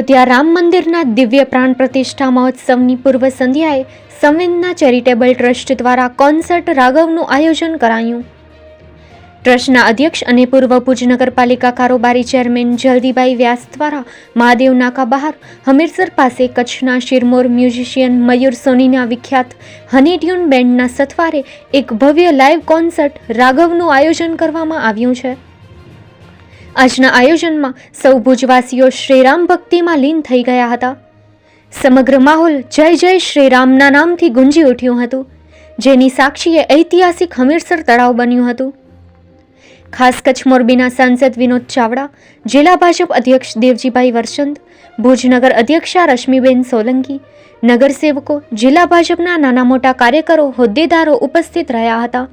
અયોધ્યા રામ મંદિરના દિવ્ય પ્રાણ પ્રતિષ્ઠા મહોત્સવની પૂર્વ સંધ્યાએ સંવેદના ચેરિટેબલ ટ્રસ્ટ દ્વારા કોન્સર્ટ રાઘવનું આયોજન કરાયું. ટ્રસ્ટના અધ્યક્ષ અને પૂર્વ ભુજ નગરપાલિકા કારોબારી ચેરમેન જલ્દીભાઈ વ્યાસ દ્વારા મહાદેવ નાકા બહાર હમીરસર પાસે કચ્છના શિરમોર મ્યુઝિશિયન મયુર સોનીના વિખ્યાત હની ટ્યુન બેન્ડના સથવારે એક ભવ્ય લાઇવ કોન્સર્ટ રાઘવનું આયોજન કરવામાં આવ્યું છે. આજના આયોજનમાં સૌ ભુજવાસીઓ શ્રીરામ ભક્તિમાં લીન થઈ ગયા હતા. સમગ્ર માહોલ જય જય શ્રીરામના નામથી ગુંજી ઉઠ્યું હતું, જેની સાક્ષીએ ઐતિહાસિક હમીરસર તળાવ બન્યું હતું. ખાસ કચ્છ મોરબીના સાંસદ વિનોદ ચાવડા, જિલ્લા ભાજપ અધ્યક્ષ દેવજીભાઈ વરચંદ ભુજનગર અધ્યક્ષા રશ્મિબેન સોલંકી, નગરસેવકો, જિલ્લા ભાજપના નાના મોટા કાર્યકરો, હોદ્દેદારો ઉપસ્થિત રહ્યા હતા.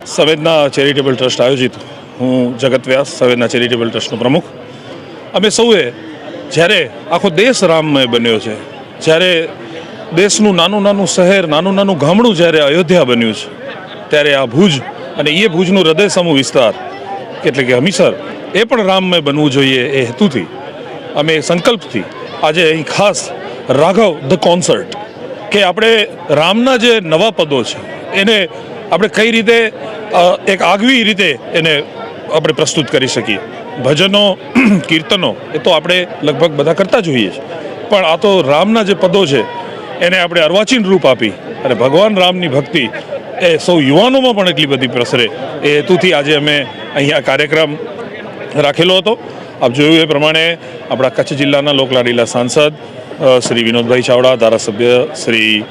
સંવેદના ચેરિટેબલ ટ્રસ્ટ આયોજિત હું જગત વ્યાસ સવેના ચેરિટેબલ ટ્રસ્ટનો પ્રમુખ. અમે સૌએ જ્યારે આખો દેશ રામમય બન્યો છે, જ્યારે દેશનું નાનું નાનું શહેર, નાનું નાનું ગામડું જ્યારે અયોધ્યા બન્યું છે, ત્યારે આ ભુજ અને એ ભુજનું હૃદય સમૂહ વિસ્તાર એટલે કે હમીસર, એ પણ રામમય બનવું જોઈએ એ હેતુથી, અમે સંકલ્પથી આજે અહીં ખાસ રાઘવ ધ કોન્સર્ટ, કે આપણે રામના જે નવા પદો છે, એને આપણે કઈ રીતે એક આગવી રીતે એને આપણે પ્રસ્તુત કરી શકીએ. ભજનો, કીર્તનો, એ તો આપણે લગભગ બધા કરતા જ હોઈએ છીએ. પણ આ તો રામના જે પદો છે, એને આપણે અર્વાચીન રૂપ આપી અને ભગવાન રામની ભક્તિ એ સૌ યુવાનોમાં પણ એટલી બધી પ્રસરે. એ હેતુથી આજે અમે અહીંયા કાર્યક્રમ રાખેલો હતો. આપ જોયું એ પ્રમાણે આપણા કચ્છ જિલ્લાના લોકલાડીલા સાંસદ શ્રી વિનોદભાઈ ચાવડા, ધારાસભ્ય શ્રી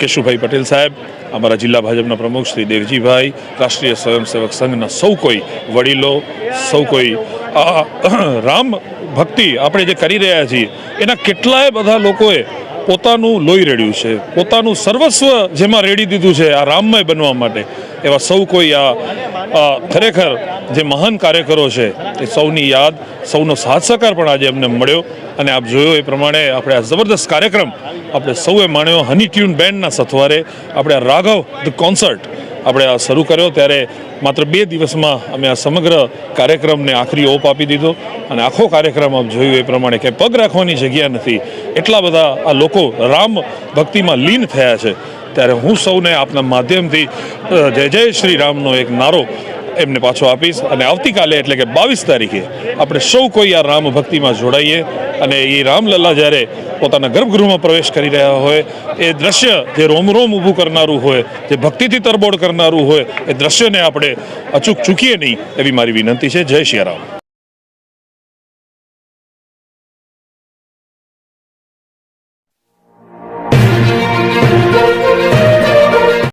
કેશુભાઈ પટેલ સાહેબ, અમારા જિલ્લા ભાજપના પ્રમુખ શ્રી દેવજીભાઈ, રાષ્ટ્રીય સ્વયંસેવક સંઘના સૌ કોઈ વડીલો, સૌ કોઈ આ રામ ભક્તિ આપણે જે કરી રહ્યા છીએ, એના કેટલાય બધા લોકોએ પોતાનું લોહી રેડ્યું છે, પોતાનું સર્વસ્વ જેમાં રેડી દીધું છે આ રામમય બનવા માટે. એવા સૌ કોઈ આ ખરેખર જે મહાન કાર્યકરો છે, એ સૌની યાદ, સૌનો સાથ સહકાર પણ આજે અમને મળ્યો. અને આપ જોયો એ પ્રમાણે આપણે આ જબરદસ્ત કાર્યક્રમ આપણે સૌએ માણ્યો. હની ટ્યુન બેન્ડના સથવારે આપણે આ રાઘવ ધ કોન્સર્ટ આપણે આ શરૂ કર્યો. ત્યારે માત્ર બે દિવસમાં અમે આ સમગ્ર કાર્યક્રમને આખરી ઓપ આપી દીધો. અને આખો કાર્યક્રમ આપ જોયું એ પ્રમાણે કે પગ રાખવાની જગ્યા નથી. એટલા બધા આ લોકો રામ ભક્તિમાં લીન થયા છે. ત્યારે હું સૌને આપના માધ્યમથી જય જય શ્રી રામનો એક નારો એમને પાછો આપીશ. અને આવતીકાલે એટલે કે બાવીસ તારીખે આપણે સૌ કોઈ આ રામ ભક્તિમાં જોડાઈએ અને એ રામલલ્લા જ્યારે પોતાના ગર્ભગૃહમાં પ્રવેશ કરી રહ્યા હોય, એ દ્રશ્ય જે રોમ રોમ ઊભું કરનારું હોય, જે ભક્તિથી તરબોળ કરનારું હોય, એ દ્રશ્યને આપણે અચૂક ચૂકીએ નહીં એવી મારી વિનંતી છે. જય શ્રી રામ.